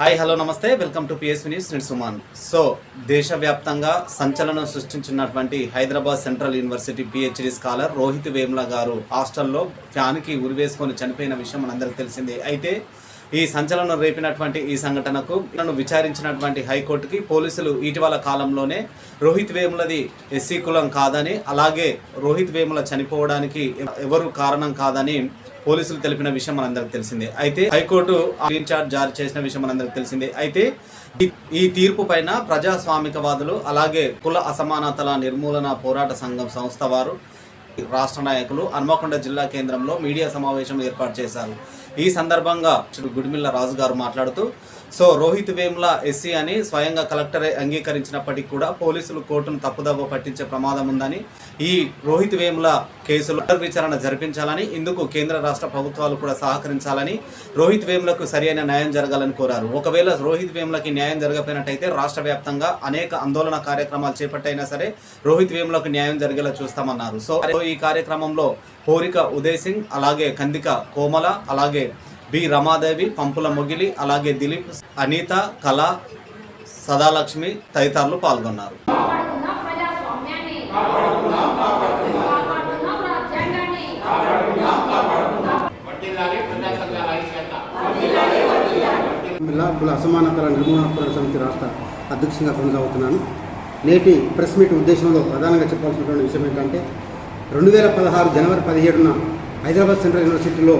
Hi hello namaste. Welcome to PSV news నేను Suman. So దేశవ్యాప్తంగా సంచలనం సృష్టించినటువంటి Hyderabad central university PhD scholar Rohith Vemula garu హాస్టల్లో ఫ్యాన్కి ఉరివేసుకొని చనిపోయిన విషయం మనందరికీ తెలిసిందే. అయితే ఈ సంచలనం రేపినటువంటి ఈ సంఘటనకు నన్ను విచారించినటువంటి హైకోర్టుకి పోలీసులు ఇటీవల కాలంలోనే రోహిత్ వేములది ఎస్సీ కులం కాదని అలాగే రోహిత్ వేముల చనిపోవడానికి ఎవరు కారణం కాదని పోలీసులు తెలిపిన విషయం మనందరికి తెలిసిందే. అయితే హైకోర్టు గ్రీన్ చార్ట్ జారీ చేసిన విషయం మనందరికి తెలిసిందే. అయితే ఈ- ఈ తీర్పు పైన ప్రజాస్వామికవాదులు అలాగే కుల అసమానతల నిర్మూలన పోరాట సంఘం సంస్థ వారు రాష్ట్ర నాయకులు హన్మకొండ జిల్లా కేంద్రంలో మీడియా సమావేశం ఏర్పాటు చేశారు. ఈ సందర్భంగా గుడిమిల్ల రాజు గారు మాట్లాడుతూ సో రోహిత్ వేముల ఎస్సీ అని స్వయంగా కలెక్టరే అంగీకరించినప్పటికీ కూడా పోలీసులు కోర్టును తప్పుదవ్వ పట్టించే ప్రమాదం ఉందని ఈ రోహిత్ వేముల కేసులు విచారణ జరిపించాలని ఇందుకు కేంద్ర రాష్ట్ర ప్రభుత్వాలు కూడా సహకరించాలని రోహిత్ వేములకు సరైన న్యాయం జరగాలని కోరారు. ఒకవేళ రోహిత్ వేములకి న్యాయం జరగకపోయినట్టయితే రాష్ట్ర వ్యాప్తంగా అనేక ఆందోళన కార్యక్రమాలు చేపట్టైనా సరే రోహిత్ వేములకు న్యాయం జరిగేలా చూస్తామన్నారు. సో ఈ కార్యక్రమంలో హోరిక ఉదయ్ సింగ్ అలాగే కందిక కోమల అలాగే బి. రమాదేవి పంపుల మొగిలి అలాగే దిలీప్ అనిత కళ సదాలక్ష్మి తదితరులు పాల్గొన్నారు. కాపాడుకుందాం అసమానతల నిర్మూలన పోరాట సమితి రాష్ట్ర అధ్యక్షంగా కొనసాగుతున్నాను. నేటి ప్రెస్ మీట్ ఉద్దేశంలో ప్రధానంగా చెప్పాల్సినటువంటి విషయం ఏంటంటే రెండు వేల పదహారు జనవరి పదిహేడున హైదరాబాద్ సెంట్రల్ యూనివర్సిటీలో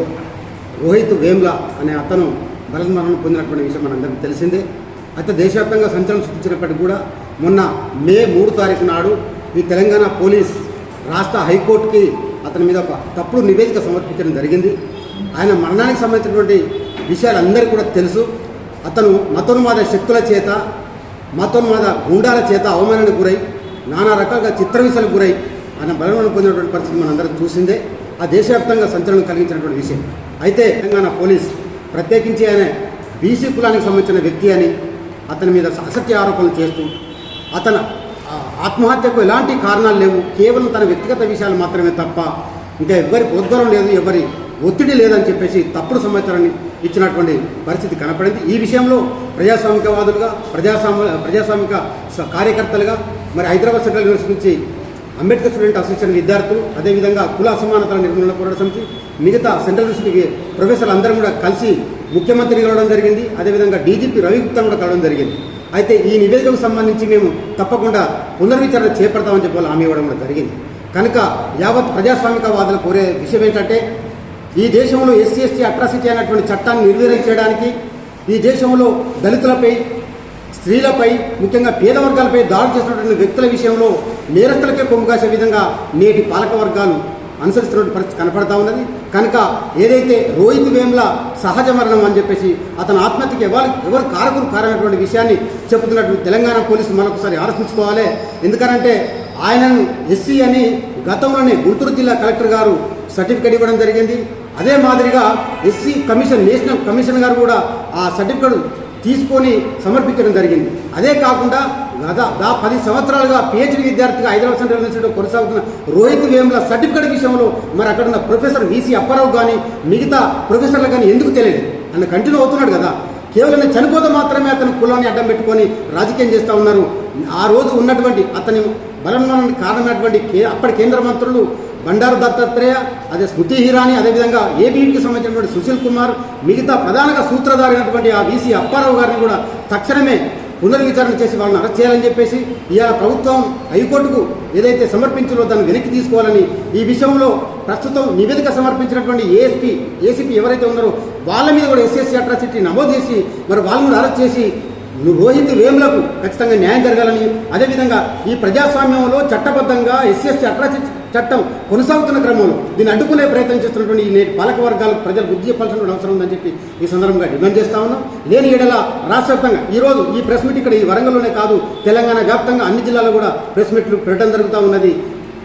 రోహిత్ వేమ్లా అనే అతను బలస్మరణ పొందినటువంటి విషయం మనందరికీ తెలిసిందే. అయితే దేశవ్యాప్తంగా సంచలనం సృష్టించినప్పటికీ కూడా మొన్న మే మూడు తారీఖు నాడు ఈ తెలంగాణ పోలీస్ రాష్ట్ర హైకోర్టుకి అతని మీద ఒక తప్పుడు నివేదిక సమర్పించడం జరిగింది. ఆయన మరణానికి సంబంధించినటువంటి విషయాలు అందరికీ కూడా తెలుసు. అతను మతోన్మాద శక్తుల చేత మతోన్మాద గుండాల చేత అవమానానికి గురై నానా రకాలుగా చిత్రహింసలకు గురై ఆయన బలమనం పొందినటువంటి పరిస్థితి మనందరం చూసిందే. ఆ దేశవ్యాప్తంగా సంచలనం కలిగించినటువంటి విషయం. అయితే తెలంగాణ పోలీస్ ప్రత్యేకించి ఆయన బీసీ కులానికి సంబంధించిన వ్యక్తి అని అతని మీద అసత్య ఆరోపణలు చేస్తూ అతను ఆత్మహత్యకు ఎలాంటి కారణాలు లేవు. కేవలం తన వ్యక్తిగత విషయాలు మాత్రమే తప్ప ఇంకా ఎవరి ప్రోద్గరం లేదు ఎవరి ఒత్తిడి లేదని చెప్పేసి తప్పుడు సమాచారాన్ని ఇచ్చినటువంటి పరిస్థితి కనపడింది. ఈ విషయంలో ప్రజాస్వామికవాదులుగా ప్రజాస్వామ్య ప్రజాస్వామిక స- కార్యకర్తలుగా మరి హైదరాబాద్ సెంట్రల్ యూనివర్సిటీ నుంచి అంబేద్కర్ స్టూడెంట్ అసోసియేషన్ విద్యార్థులు అదేవిధంగా కుల అసమానతల నిర్మూలన పోరాట సమితి మిగతా సెంట్రల్ యూనివర్సిటీ ప్రొఫెసర్లు అందరం కూడా కలిసి ముఖ్యమంత్రి కలవడం జరిగింది అదేవిధంగా డీజీపీ రవిగుప్తాను కూడా కలవడం జరిగింది. అయితే ఈ నివేదికకు సంబంధించి మేము తప్పకుండా పునర్విచారణ చేపడతామని చెప్పి వాళ్ళు హామీ ఇవ్వడం కూడా జరిగింది. కనుక యావత్ ప్రజాస్వామికవాదులు కోరే విషయం ఏంటంటే ఈ దేశంలో ఎస్సీ ఎస్టీ అట్రాసిటీ అయినటువంటి చట్టాన్ని నిర్వీర్యం చేయడానికి ఈ దేశంలో దళితులపై స్త్రీలపై ముఖ్యంగా పేద వర్గాలపై దాడి చేస్తున్నటువంటి వ్యక్తుల విషయంలో నేరస్తులకే కొమ్ము కాసే విధంగా నేటి పాలక వర్గాలు అనుసరిస్తున్న పరిస్థితి కనపడతా ఉన్నది. కనుక ఏదైతే రోహిత్ వేమ్ల సహజ మరణం అని చెప్పేసి అతని ఆత్మహత్యకి ఎవరు ఎవరు కారకులు కారమైనటువంటి విషయాన్ని చెబుతున్నట్టు తెలంగాణ పోలీసులు మరొకసారి ఆలోచించుకోవాలి ఎందుకనంటే ఆయనను ఎస్సీ అని గతంలోనే గుంటూరు జిల్లా కలెక్టర్ గారు సర్టిఫికేట్ ఇవ్వడం జరిగింది. అదే మాదిరిగా ఎస్సీ కమిషన్ నేషనల్ కమిషన్ గారు కూడా ఆ సర్టిఫికేట్ తీసుకొని సమర్పించడం జరిగింది. అదే కాకుండా గత దా పది సంవత్సరాలుగా పిహెచ్డి విద్యార్థిగా హైదరాబాద్ సెంట్రల్ యూనివర్సిటీలో కొనసాగుతున్న రోహిత్ వేముల సర్టిఫికేట్ విషయంలో మరి అక్కడ ఉన్న ప్రొఫెసర్ వీసీ అప్పారావు కానీ మిగతా ప్రొఫెసర్లు కానీ ఎందుకు తెలియదు అన్న కంటిన్యూ అవుతున్నాడు కదా. కేవలం చనిపోతే మాత్రమే అతను కులాన్ని అడ్డం పెట్టుకొని రాజకీయం చేస్తూ ఉన్నారు. ఆ రోజు ఉన్నటువంటి అతని బలమరణానికి కారణమైనటువంటి అప్పటి కేంద్ర మంత్రులు బండారు దత్తాత్రేయ అదే స్మృతి హిరాని అదేవిధంగా ఏబీకి సంబంధించినటువంటి సుశీల్ కుమార్ మిగతా ప్రధానంగా సూత్రధారైనటువంటి ఆ వీసీ అప్పారావు గారిని కూడా తక్షణమే పునర్విచారణ చేసి వాళ్ళని అరెస్ట్ చేయాలని చెప్పేసి ఇవాళ ప్రభుత్వం హైకోర్టుకు ఏదైతే సమర్పించాలో దాన్ని వెనక్కి తీసుకోవాలని ఈ విషయంలో ప్రస్తుతం నివేదిక సమర్పించినటువంటి ఏఎస్పీ ఏసీపీ ఎవరైతే ఉన్నారో వాళ్ళ మీద కూడా ఎస్ఎస్సీ అట్రాసిటీ నమోదు చేసి మరి వాళ్ళని అరెస్ట్ చేసి నువ్వు రోహిత్ వేములకు ఖచ్చితంగా న్యాయం జరగాలని అదేవిధంగా ఈ ప్రజాస్వామ్యంలో చట్టబద్ధంగా ఎస్సీ అట్రాసిటీ చట్టం కొనసాగుతున్న క్రమంలో దీన్ని అడ్డుకునే ప్రయత్నం చేస్తున్నటువంటి ఈ నేటి పాలక వర్గాలకు ప్రజలు బుద్ధి చెప్పాల్సిన అవసరం ఉందని చెప్పి ఈ సందర్భంగా డిమాండ్ చేస్తా ఉన్నాం. లేని ఏడల రాష్ట్ర వ్యాప్తంగా ఈ రోజు ఈ ప్రెస్ మీట్ ఇక్కడ ఈ వరంగల్లోనే కాదు తెలంగాణ వ్యాప్తంగా అన్ని జిల్లాల్లో కూడా ప్రెస్ మీట్లు పెట్టడం జరుగుతూ ఉన్నది.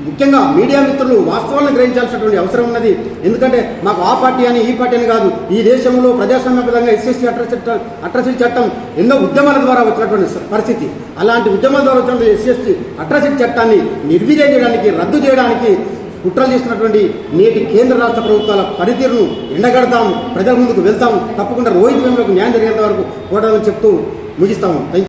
ముఖ్యంగా మీడియా మిత్రులు వాస్తవాలను గ్రహించాల్సినటువంటి అవసరం ఉన్నది. ఎందుకంటే మాకు ఆ పార్టీ అని ఈ పార్టీ అని కాదు. ఈ దేశంలో ప్రజాస్వామ్యబద్ధంగా ఎస్ఎస్సీ అట్రసిటీ అట్రసిటీ చట్టం ఎన్నో ఉద్యమాల ద్వారా వచ్చినటువంటి పరిస్థితి. అలాంటి ఉద్యమాల ద్వారా వచ్చినటువంటి ఎస్ఎస్సీ అట్రసిటీ చట్టాన్ని నిర్వీర్యం చేయడానికి రద్దు చేయడానికి కుట్రలు చేసినటువంటి నేటి కేంద్ర రాష్ట్ర ప్రభుత్వాల పనితీరును ఎండగడతాం ప్రజల ముందుకు వెళ్తాం తప్పకుండా రోహిత్ వేములకు న్యాయం జరిగేంత వరకు పోరాటం చెప్తూ ముగిస్తాము.